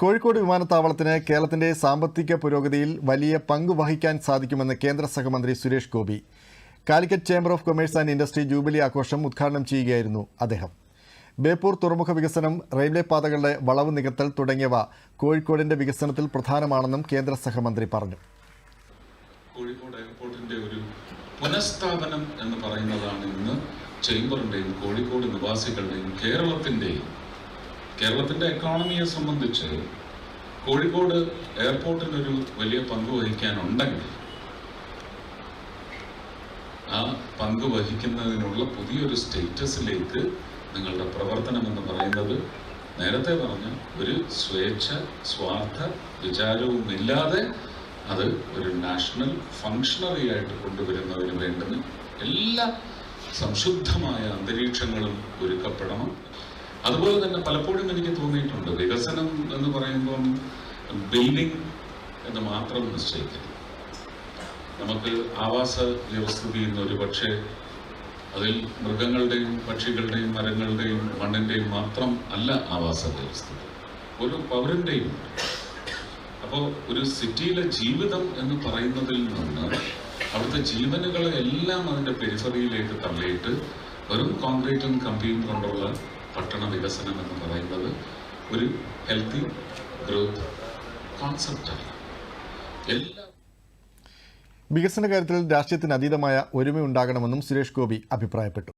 കോഴിക്കോട് വിമാനത്താവളത്തിന് കേരളത്തിന്റെ സാമ്പത്തിക പുരോഗതിയിൽ വലിയ പങ്ക് വഹിക്കാൻ സാധിക്കുമെന്ന് കേന്ദ്ര സഹമന്ത്രി Suresh Gopi. Calicut chamber of commerce and industry jubilee ആഘോഷം ഉദ്ഘാടനം ചെയ്യുകയായിരുന്നു അദ്ദേഹം. ബേപ്പൂർ തുറമുഖ വികസനം റെയിൽവേ പാതകളുടെ വളവ് നികത്തൽ തുടങ്ങിയവ കോഴിക്കോടിന്റെ വികസനത്തിൽ പ്രധാനമാണെന്നും കേന്ദ്ര സഹമന്ത്രി പറഞ്ഞു. കോഴിക്കോട് എയർപോർട്ടിന്റെ ഒരു പുനഃസ്ഥാപനം എന്ന് പറയുന്നതാണ് ഇന്ന് ചേംബറിന്റെയും കോഴിക്കോട് നിവാസികളുടെയും കേരളത്തിന്റെയും കേരളത്തിന്റെ എക്കോണമിയെ സംബന്ധിച്ച് കോഴിക്കോട് എയർപോർട്ടിനൊരു വലിയ പങ്ക് വഹിക്കാനുണ്ടെങ്കിൽ ആ പങ്ക് വഹിക്കുന്നതിനുള്ള പുതിയൊരു സ്റ്റേറ്റസിലേക്ക് നിങ്ങളുടെ പ്രവർത്തനം എന്ന് പറയുന്നത് നേരത്തെ പറഞ്ഞ ഒരു സ്വേച്ഛ സ്വാർത്ഥ വിചാരവുമില്ലാതെ അത് ഒരു നാഷണൽ ഫങ്ഷണറി ആയിട്ട് കൊണ്ടുവരുന്നതിന് വേണ്ടുന്ന എല്ലാ സംശുദ്ധമായ അന്തരീക്ഷങ്ങളും ഒരുക്കപ്പെടണം. അതുപോലെ തന്നെ പലപ്പോഴും എനിക്ക് തോന്നിയിട്ടുണ്ട് വികസനം എന്ന് പറയുമ്പം ബിൽഡിംഗ് എന്ന് മാത്രം നിശ്ചയിക്കരുത്. നമുക്ക് ആവാസ വ്യവസ്ഥിതി എന്ന് ഒരു പക്ഷേ അതിൽ മൃഗങ്ങളുടെയും പക്ഷികളുടെയും മരങ്ങളുടെയും മണ്ണിന്റെയും മാത്രം അല്ല ആവാസ വ്യവസ്ഥിതി. ഒരു പൗരന്റെയും അപ്പോൾ ഒരു സിറ്റിയിലെ ജീവിതം എന്ന് പറയുന്നതിൽ നിന്ന് അവിടുത്തെ ജീവനുകളെ എല്ലാം അതിന്റെ പെരിഫറിയിലേക്ക് തള്ളിയിട്ട് വെറും കോൺക്രീറ്റും കമ്പിയും കൊണ്ടുള്ള പട്ടണ വികസനം എന്ന് പറയുന്നത് ഒരു ഹെൽത്തി ഗ്രോത്ത് കോൺസെപ്റ്റാണ് എല്ലാ വികസന കാര്യത്തിൽ രാഷ്ട്രീയത്തിന് അതീതമായ ഒരുമയുണ്ടാകണമെന്നും സുരേഷ് ഗോപി അഭിപ്രായപ്പെട്ടു.